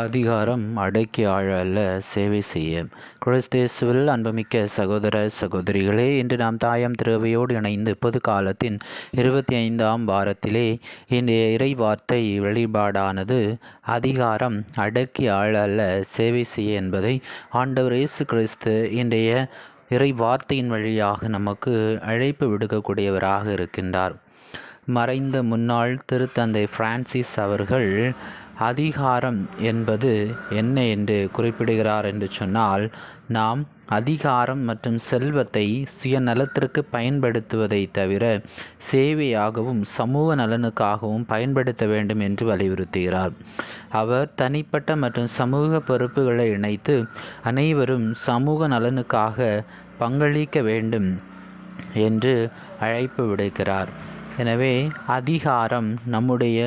அதிகாரம் அடக்கி ஆள அல்ல சேவை செய்ய. குழஸ்தேசுவில் அன்புமிக்க சகோதர சகோதரிகளே இன்று நாம் தாயம் திருவையோடு இணைந்து பொது காலத்தின் இருபத்தி ஐந்தாம் வாரத்திலே இன்றைய இறை வார்த்தை வெளிப்பாடானது அதிகாரம் அடக்கி ஆள அல்ல சேவை செய்ய என்பதை ஆண்டவர் இயேசு கிறிஸ்து இன்றைய இறை வார்த்தையின் வழியாக நமக்கு அழைப்பு விடுக்கக்கூடியவராக இருக்கின்றார். மறைந்த முன்னாள் திருத்தந்தை பிரான்சிஸ் அவர்கள் அதிகாரம் என்பது என்ன என்று குறிப்பிடுகிறார் என்று சொன்னால் நாம் அதிகாரம் மற்றும் செல்வத்தை சுயநலத்திற்கு பயன்படுத்துவதை தவிர சேவையாகவும் சமூக நலனுக்காகவும் பயன்படுத்த வேண்டும் என்று வலியுறுத்துகிறார். அவர் தனிப்பட்ட மற்றும் சமூக பொறுப்புகளை இணைத்து அனைவரும் சமூக நலனுக்காக பங்களிக்க வேண்டும் என்று அழைப்பு விடுக்கிறார். எனவே அதிகாரம் நம்முடைய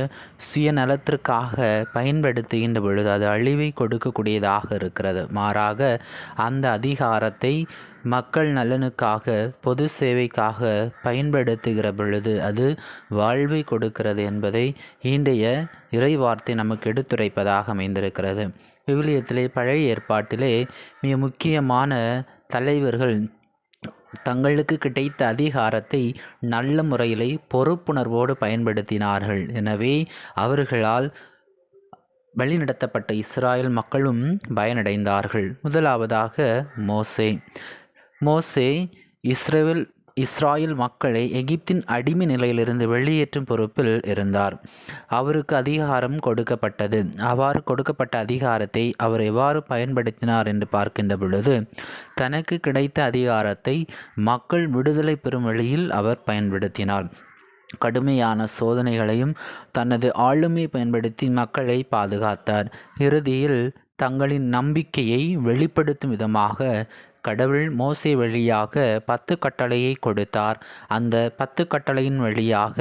சுயநலத்திற்காக பயன்படுத்துகின்ற பொழுது அது அழிவை கொடுக்கக்கூடியதாக இருக்கிறது. மாறாக அந்த அதிகாரத்தை மக்கள் நலனுக்காக பொது சேவைக்காக பயன்படுத்துகிற பொழுது அது வாழ்வை கொடுக்கிறது என்பதை இன்றைய இறைவார்த்தை நமக்கு எடுத்துரைப்பதாக அமைந்திருக்கிறது. விவிலியத்திலே பழைய ஏற்பாட்டிலே மிக முக்கியமான தலைவர்கள் தங்களுக்கு கிடைத்த அதிகாரத்தை நல்ல முறையிலே பொறுப்புணர்வோடு பயன்படுத்தினார்கள். எனவே அவர்களால் வழிநடத்தப்பட்ட இஸ்ராயல் மக்களும் பயனடைந்தார்கள். முதலாவதாக மோசே. மோசே இஸ்ரேல் இஸ்ராயல் மக்களை எகிப்தின் அடிமை நிலையிலிருந்து வெளியேற்றும் பொறுப்பில் இருந்தார். அவருக்கு அதிகாரம் கொடுக்கப்பட்டது. அவ்வாறு கொடுக்கப்பட்ட அதிகாரத்தை அவர் எவ்வாறு பயன்படுத்தினார் என்று பார்க்கின்ற பொழுது தனக்கு கிடைத்த அதிகாரத்தை மக்கள் விடுதலை பெறும் வழியில் அவர் பயன்படுத்தினார். கடுமையான சோதனைகளையும் தனது ஆளுமையை பயன்படுத்தி மக்களை பாதுகாத்தார். இறுதியில் தங்களின் நம்பிக்கையை வெளிப்படுத்தும் விதமாக கடவுள் மோசே வழியாக பத்து கட்டளையை கொடுத்தார். அந்த பத்து கட்டளையின் வழியாக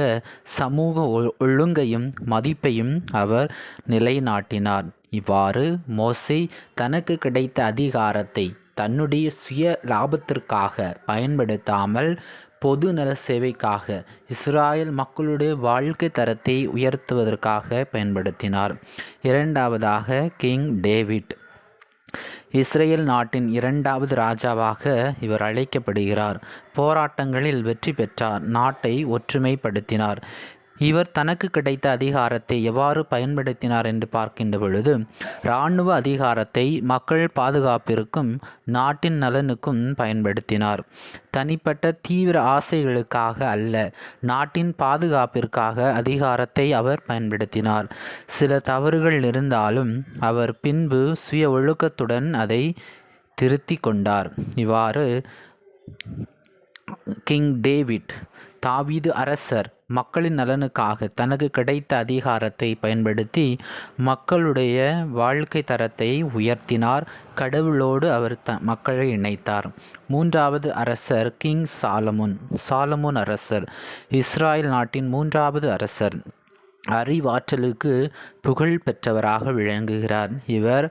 சமூக ஒழுங்கையும் மதிப்பையும் அவர் நிலைநாட்டினார். இவ்வாறு மோசே தனக்கு கிடைத்த அதிகாரத்தை தன்னுடைய சுய லாபத்திற்காக பயன்படுத்தாமல் பொது நல சேவைக்காக இஸ்ராயல் மக்களுடைய வாழ்க்கை தரத்தை உயர்த்துவதற்காக பயன்படுத்தினார். இரண்டாவதாக கிங் டேவிட் இஸ்ரேல் நாட்டின் இரண்டாவது ராஜாவாக இவர் அழைக்கப்படுகிறார். போராட்டங்களில் வெற்றி பெற்றார். நாட்டை ஒற்றுமைப்படுத்தினார். இவர் தனக்கு கிடைத்த அதிகாரத்தை எவ்வாறு பயன்படுத்தினார் என்று பார்க்கின்ற பொழுது இராணுவ அதிகாரத்தை மக்கள் பாதுகாப்பிற்கும் நாட்டின் நலனுக்கும் பயன்படுத்தினார். தனிப்பட்ட தீவிர ஆசைகளுக்காக அல்ல நாட்டின் பாதுகாப்பிற்காக அதிகாரத்தை அவர் பயன்படுத்தினார். சில தவறுகள் இருந்தாலும் அவர் பின்பு சுய ஒழுக்கத்துடன் அதை திருத்தி கொண்டார். இவ்வாறு கிங் டேவிட் தாவீது அரசர் மக்களின் நலனுக்காக தனக்கு கிடைத்த அதிகாரத்தை பயன்படுத்தி மக்களுடைய வாழ்க்கை தரத்தை உயர்த்தினார். கடவுளோடு அவர் த மக்களை இணைத்தார். மூன்றாவது அரசர் கிங் சாலமுன் சாலமுன் அரசர் இஸ்ராயல் நாட்டின் மூன்றாவது அரசர். அறிவாற்றலுக்கு புகழ் பெற்றவராக விளங்குகிறார். இவர்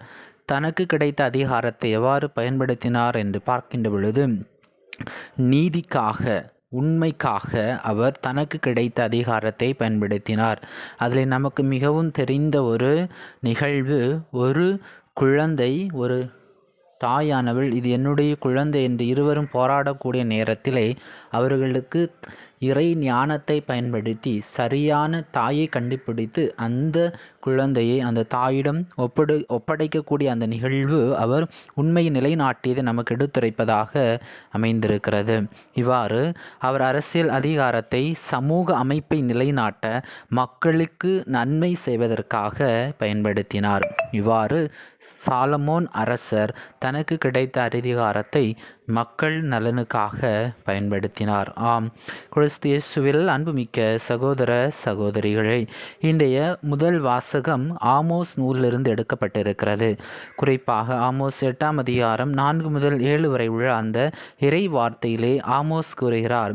தனக்கு கிடைத்த அதிகாரத்தை எவ்வாறு பயன்படுத்தினார் என்று பார்க்கின்ற பொழுது நீதிக்காக உண்மைக்காக அவர் தனக்கு கிடைத்த அதிகாரத்தை பயன்படுத்தினார். அதில் நமக்கு மிகவும் தெரிந்த ஒரு நிகழ்வு ஒரு குழந்தை ஒரு தாயானவள் இது என்னுடைய குழந்தை என்று இருவரும் போராடக்கூடிய நேரத்திலே அவர்களுக்கு இறை ஞானத்தை பயன்படுத்தி சரியான தாயை கண்டுபிடித்து அந்த குழந்தையை அந்த தாயிடம் ஒப்படை ஒப்படைக்கக்கூடிய அந்த நிகழ்வு அவர் உண்மையை நிலைநாட்டியதை நமக்கு எடுத்துரைப்பதாக அமைந்திருக்கிறது. இவ்வாறு அவர் அரசியல் அதிகாரத்தை சமூக அமைப்பை நிலைநாட்ட மக்களுக்கு நன்மை செய்வதற்காக பயன்படுத்தினார். இவ்வாறு சாலமோன் அரசர் தனக்கு கிடைத்த அதிகாரத்தை மக்கள் நலனுக்காக பயன்படுத்தினார். ஆம் கிறிஸ்தியேசுவில் அன்புமிக்க சகோதர சகோதரிகளை இன்றைய முதல் வாச வாசகம் ஆமோஸ் நூலிலிருந்து எடுக்கப்பட்டிருக்கிறது. குறிப்பாக ஆமோஸ் எட்டாம் அதிகாரம் நான்கு முதல் ஏழு வரை உள்ள அந்த இறை வார்த்தையிலே ஆமோஸ் கூறுகிறார்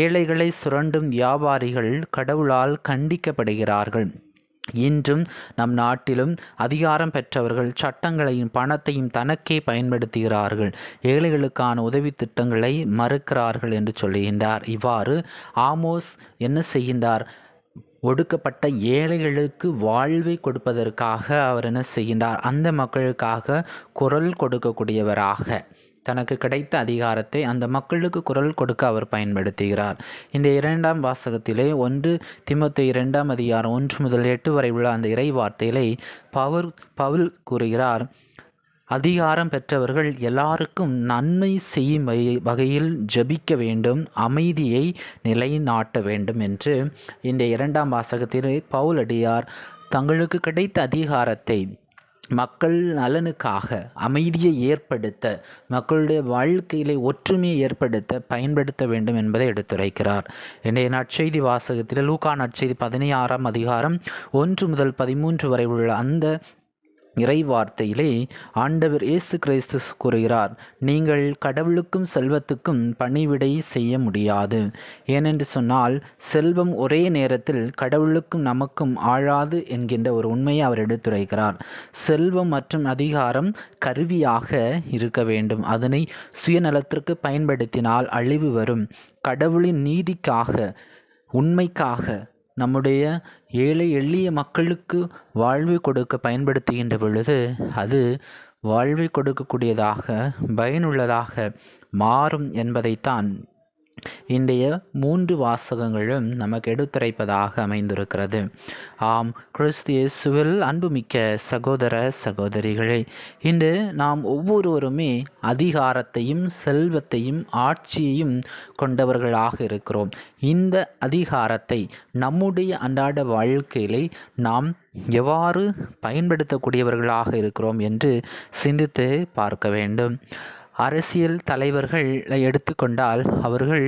ஏழைகளை சுரண்டும் வியாபாரிகள் கடவுளால் கண்டிக்கப்படுகிறார்கள். இன்றும் நம் நாட்டிலும் அதிகாரம் பெற்றவர்கள் சட்டங்களையும் பணத்தையும் தனக்கே பயன்படுத்துகிறார்கள். ஏழைகளுக்கான உதவி திட்டங்களை மறுக்கிறார்கள் என்று சொல்லுகின்றார். இவ்வாறு ஆமோஸ் என்ன செய்கின்றார்? ஒடுக்கப்பட்ட ஏழைகளுக்கு வாழ்வை கொடுப்பதற்காக அவர் என்ன செய்கின்றார்? அந்த மக்களுக்காக குரல் கொடுக்கக்கூடியவராக தனக்கு கிடைத்த அதிகாரத்தை அந்த மக்களுக்கு குரல் கொடுக்க அவர் பயன்படுத்துகிறார். இந்த இரண்டாம் வாசகத்திலே ஒன்று திமுத்த இரண்டாம் அதிகாரம் ஒன்று முதல் எட்டு வரை உள்ள அந்த இறை வார்த்தைகளை பவுல் பவுல் கூறுகிறார் அதிகாரம் பெற்றவர்கள் எல்லாருக்கும் நன்மை செய்யும் வகை- வகையில் ஜெபிக்க வேண்டும் அமைதியை நிலைநாட்ட வேண்டும் என்று இந்த இரண்டாம் வாசகத்திலே பவுலடியார் தங்களுக்கு கிடைத்த அதிகாரத்தை மக்கள் நலனுக்காக அமைதியை ஏற்படுத்த மக்களுடைய வாழ்க்கையிலே ஒற்றுமையை ஏற்படுத்த பயன்படுத்த வேண்டும் என்பதை எடுத்துரைக்கிறார். இன்றைய நற்செய்தி வாசகத்தில் லூகா நற்செய்தி பதினாறாம் அதிகாரம் ஒன்று முதல் பதிமூன்று வரை உள்ள அந்த இறைவார்த்தையிலே ஆண்டவர் இயேசு கிறிஸ்து கூறுகிறார் நீங்கள் கடவுளுக்கும் செல்வத்துக்கும் பணிவிடை செய்ய முடியாது. ஏனென்று சொன்னால் செல்வம் ஒரே நேரத்தில் கடவுளுக்கும் நமக்கும் ஆழாது என்கின்ற ஒரு உண்மையை அவர் எடுத்துரைக்கிறார். செல்வம் மற்றும் அதிகாரம் கருவியாக இருக்க வேண்டும். அதனை சுயநலத்திற்கு பயன்படுத்தினால் அழிவு வரும். கடவுளின் நீதிக்காக உண்மைக்காக நம்முடைய ஏழை எளிய மக்களுக்கு வாழ்வை கொடுக்க பயன்படுத்துகின்ற பொழுது அது வாழ்வை கொடுக்கக்கூடியதாக பயனுள்ளதாக மாறும் என்பதைத்தான் இன்றைய மூன்று வாசகங்களும் நமக்கு எடுத்துரைப்பதாக அமைந்திருக்கிறது. ஆம் கிறிஸ்து இயேசுவில் அன்புமிக்க சகோதர சகோதரிகளே இன்று நாம் ஒவ்வொருவருமே அதிகாரத்தையும் செல்வத்தையும் ஆட்சியையும் கொண்டவர்களாக இருக்கிறோம். இந்த அதிகாரத்தை நம்முடைய அன்றாட வாழ்க்கையிலே நாம் எவ்வாறு பயன்படுத்தக்கூடியவர்களாக இருக்கிறோம் என்று சிந்தித்து பார்க்க வேண்டும். அரசியல் தலைவர்களை எடுத்துக்கொண்டால் அவர்கள்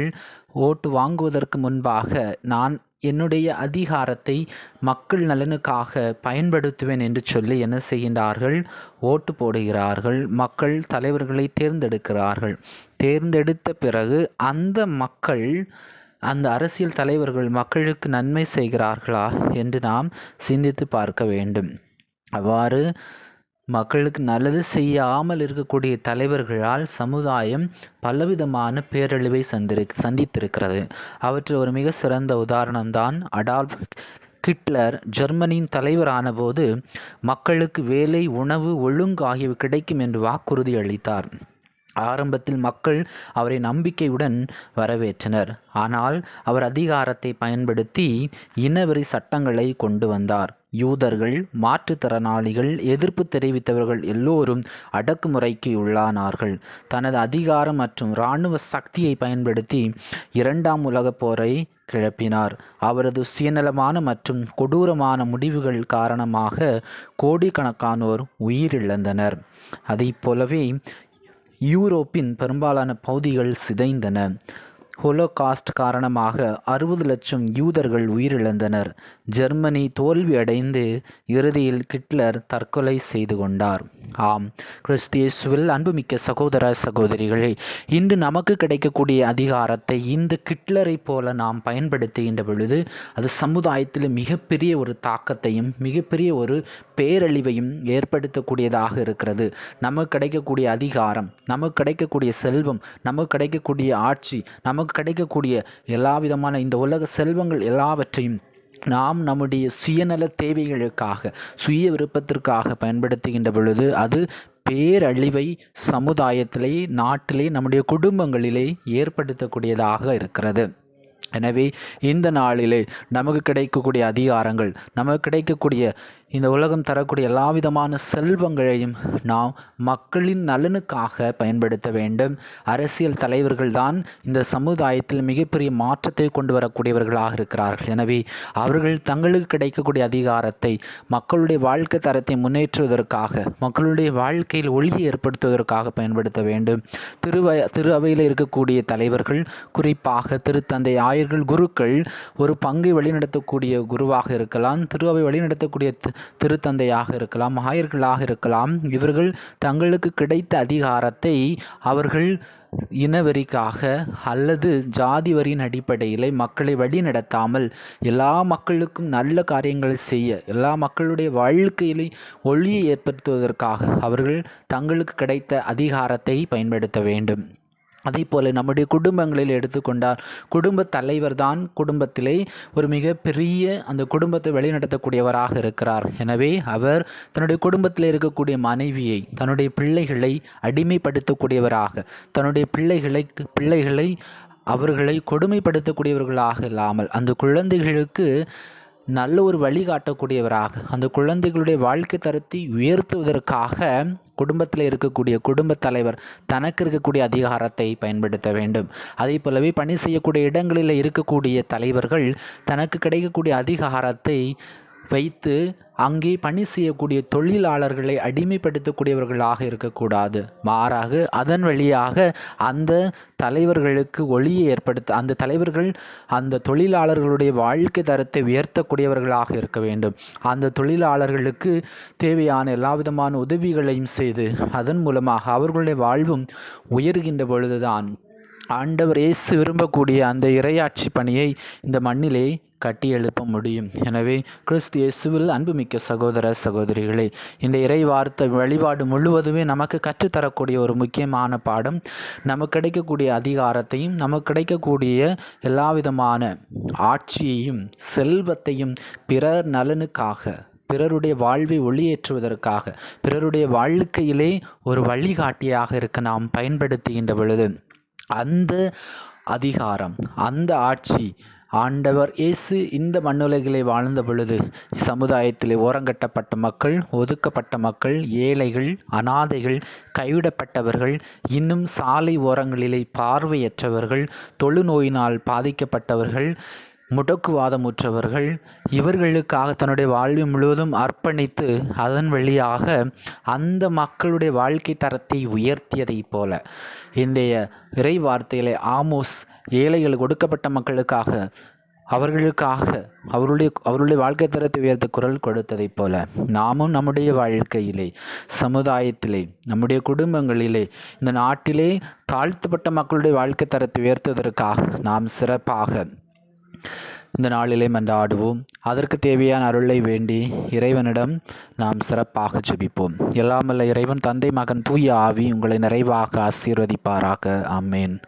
ஓட்டு வாங்குவதற்கு முன்பாக நான் என்னுடைய அதிகாரத்தை மக்கள் நலனுக்காக பயன்படுத்துவேன் என்று சொல்லி என்ன செய்கின்றார்கள்? ஓட்டு போடுகிறார்கள். மக்கள் தலைவர்களை தேர்ந்தெடுக்கிறார்கள். தேர்ந்தெடுத்த பிறகு அந்த மக்கள் அந்த அரசியல் தலைவர்கள் மக்களுக்கு நன்மை செய்கிறார்களா? என்று நாம் சிந்தித்து பார்க்க வேண்டும். அவ்வாறு மக்களுக்கு நல்லது செய்யாமல் இருக்கக்கூடிய தலைவர்களால் சமுதாயம் பலவிதமான பேரழிவை சந்திரு சந்தித்திருக்கிறது. அவற்றில் ஒரு மிக சிறந்த உதாரணம்தான் அடால்ஃப் ஹிட்லர். ஜெர்மனியின் தலைவரான போது மக்களுக்கு வேலை உணவு ஒழுங்கு ஆகியவை கிடைக்கும் என்று வாக்குறுதி அளித்தார். ஆரம்பத்தில் மக்கள் அவரை நம்பிக்கையுடன் வரவேற்றனர். ஆனால் அவர் அதிகாரத்தை பயன்படுத்தி இனவெறி சட்டங்களை கொண்டு வந்தார். யூதர்கள் மாற்றுத்திறனாளிகள் எதிர்ப்பு தெரிவித்தவர்கள் எல்லோரும் அடக்குமுறைக்கு உள்ளானார்கள். தனது அதிகாரம் மற்றும் இராணுவ சக்தியை பயன்படுத்தி இரண்டாம் உலகப் போரை கிளப்பினார். அவரது சுயநலமான மற்றும் கொடூரமான முடிவுகள் காரணமாக கோடிக்கணக்கானோர் உயிரிழந்தனர். அதைப் போலவே யூரோப்பின் பெரும்பாலான பகுதிகள் சிதைந்தன. ஹோலோகாஸ்ட் காரணமாக அறுபது லட்சம் யூதர்கள் உயிரிழந்தனர். ஜெர்மனி தோல்வியடைந்து இறுதியில் ஹிட்லர் தற்கொலை செய்து கொண்டார். ஆம் கிறிஸ்தியேசுவில் அன்புமிக்க சகோதர சகோதரிகளே இன்று நமக்கு கிடைக்கக்கூடிய அதிகாரத்தை இந்த கிட்லரை போல நாம் பயன்படுத்துகின்ற பொழுது அது சமுதாயத்தில் மிகப்பெரிய ஒரு தாக்கத்தையும் மிகப்பெரிய ஒரு பேரழிவையும் ஏற்படுத்தக்கூடியதாக இருக்கிறது. நமக்கு கிடைக்கக்கூடிய அதிகாரம் நமக்கு கிடைக்கக்கூடிய செல்வம் நமக்கு கிடைக்கக்கூடிய ஆட்சி நமக்கு கிடைக்கக்கூடிய எல்லா விதமான இந்த உலக செல்வங்கள் எல்லாவற்றையும் நாம் நம்முடைய சுயநல தேவைகளுக்காக சுய விருப்பத்திற்காக பயன்படுத்துகின்ற பொழுது அது பேரழிவை சமுதாயத்திலே நாட்டிலே நம்முடைய குடும்பங்களிலே ஏற்படுத்தக்கூடியதாக இருக்கிறது. எனவே இந்த நாளிலே நமக்கு கிடைக்கக்கூடிய அதிகாரங்கள் நமக்கு கிடைக்கக்கூடிய இந்த உலகம் தரக்கூடிய எல்லா விதமான செல்வங்களையும் நாம் மக்களின் நலனுக்காக பயன்படுத்த வேண்டும். அரசியல் தலைவர்கள் தான் இந்த சமுதாயத்தில் மிகப்பெரிய மாற்றத்தை கொண்டு வரக்கூடியவர்களாக இருக்கிறார்கள். எனவே அவர்கள் தங்களுக்கு கிடைக்கக்கூடிய அதிகாரத்தை மக்களுடைய வாழ்க்கை தரத்தை முன்னேற்றுவதற்காக மக்களுடைய வாழ்க்கையில் ஒளியை ஏற்படுத்துவதற்காக பயன்படுத்த வேண்டும். திருவ திரு அவையில் இருக்கக்கூடிய தலைவர்கள் குறிப்பாக திருத்தந்தை ஆயர்கள் குருக்கள் ஒரு பங்கை வழிநடத்தக்கூடிய குருவாக இருக்கலாம். திருவை வழிநடத்தக்கூடிய திருத்தந்தையாக இருக்கலாம் ஆயர்களாக இருக்கலாம். இவர்கள் தங்களுக்கு கிடைத்த அதிகாரத்தை அவர்கள் இனவெறிக்காக அல்லது ஜாதி வரியின் அடிப்படையில் மக்களை வழிநடத்தாமல் எல்லா மக்களுக்கும் நல்ல காரியங்களை செய்ய எல்லா மக்களுடைய வாழ்க்கையிலே ஒளியை ஏற்படுத்துவதற்காக அவர்கள் தங்களுக்கு கிடைத்த அதிகாரத்தை பயன்படுத்த வேண்டும். அதே போல் நம்முடைய குடும்பங்களில் எடுத்துக்கொண்டால் குடும்ப தலைவர் தான் குடும்பத்திலே ஒரு மிக பெரிய அந்த குடும்பத்தை வழிநடத்தக்கூடியவராக இருக்கிறார். எனவே அவர் தன்னுடைய குடும்பத்தில் இருக்கக்கூடிய மனைவியை தன்னுடைய பிள்ளைகளை அடிமைப்படுத்தக்கூடியவராக தன்னுடைய பிள்ளைகளை பிள்ளைகளை அவர்களை கொடுமைப்படுத்தக்கூடியவர்களாக இல்லாமல் அந்த குழந்தைகளுக்கு நல்ல ஒரு வழிகாட்டக்கூடியவராக அந்த குழந்தைகளுடைய வாழ்க்கை தரத்தை உயர்த்துவதற்காக குடும்பத்தில் இருக்கக்கூடிய குடும்பத் தலைவர் தனக்கு இருக்கக்கூடிய அதிகாரத்தை பயன்படுத்த வேண்டும். அதே போலவே பணி செய்யக்கூடிய இடங்களில் இருக்கக்கூடிய தலைவர்கள் தனக்கு கிடைக்கக்கூடிய அதிகாரத்தை வைத்து அங்கே பணி செய்யக்கூடிய தொழிலாளர்களை அடிமைப்படுத்தக்கூடியவர்களாக இருக்கக்கூடாது. மாறாக அதன் வழியாக அந்த தலைவர்களுக்கு ஒளியை ஏற்படுத்த அந்த தலைவர்கள் அந்த தொழிலாளர்களுடைய வாழ்க்கை தரத்தை உயர்த்தக்கூடியவர்களாக இருக்க வேண்டும். அந்த தொழிலாளர்களுக்கு தேவையான எல்லா விதமான உதவிகளையும் செய்து அதன் மூலமாக அவர்களுடைய வாழ்வும் உயர்கின்ற பொழுதுதான் ஆண்டவர் இயேசு விரும்பக்கூடிய அந்த இரையாட்சி பணியை இந்த மண்ணிலே கட்டி எழுப்ப முடியும். எனவே கிறிஸ்து இயேசுவில் அன்புமிக்க சகோதர சகோதரிகளே இந்த இறை வார்த்தை வழிபாடு முழுவதுமே நமக்கு கற்றுத்தரக்கூடிய ஒரு முக்கியமான பாடம். நமக்கு கிடைக்கக்கூடிய அதிகாரத்தையும் நமக்கு கிடைக்கக்கூடிய எல்லா விதமான ஆட்சியையும் செல்வத்தையும் பிறர் நலனுக்காக பிறருடைய வாழ்வை ஒளியேற்றுவதற்காக பிறருடைய வாழ்க்கையிலே ஒரு வழிகாட்டியாக இருக்க நாம் பயன்படுத்துகின்ற பொழுது அந்த அதிகாரம் அந்த ஆட்சி ஆண்டவர் இயேசு இந்த மண்ணுலகிலே வாழ்ந்த பொழுது சமுதாயத்திலே ஓரங்கட்டப்பட்ட மக்கள் ஒதுக்கப்பட்ட மக்கள் ஏழைகள் அனாதைகள் கைவிடப்பட்டவர்கள் இன்னும் சாலை ஓரங்களிலே பார்வையற்றவர்கள் தொழுநோயினால் பாதிக்கப்பட்டவர்கள் முடக்குவாதமுற்றவர்கள் இவர்களுக்காக தன்னுடைய வாழ்வு முழுவதும் அர்ப்பணித்து அதன் வழியாக அந்த மக்களுடைய வாழ்க்கை தரத்தை உயர்த்தியதைப் போல. இன்றைய இறை வார்த்தையிலே ஆமோஸ் ஏழைகள் ஒடுக்கப்பட்ட மக்களுக்காக அவர்களுக்காக அவருடைய அவருடைய வாழ்க்கை தரத்தை உயர்த்த குரல் கொடுத்ததைப் போல நாமும் நம்முடைய வாழ்க்கையிலே சமுதாயத்திலே நம்முடைய குடும்பங்களிலே இந்த நாட்டிலே தாழ்த்தப்பட்ட மக்களுடைய வாழ்க்கை தரத்தை உயர்த்துவதற்காக நாம் சிறப்பாக இந்த நாளிலே மன்றாடுவோம். அதற்கு தேவையான அருளை வேண்டி இறைவனிடம் நாம் சிறப்பாக ஜெபிப்போம். எல்லாமல்ல இறைவன் தந்தை மகன் தூய ஆவி உங்களை நிறைவாக ஆசீர்வதிப்பாராக. அம்மேன்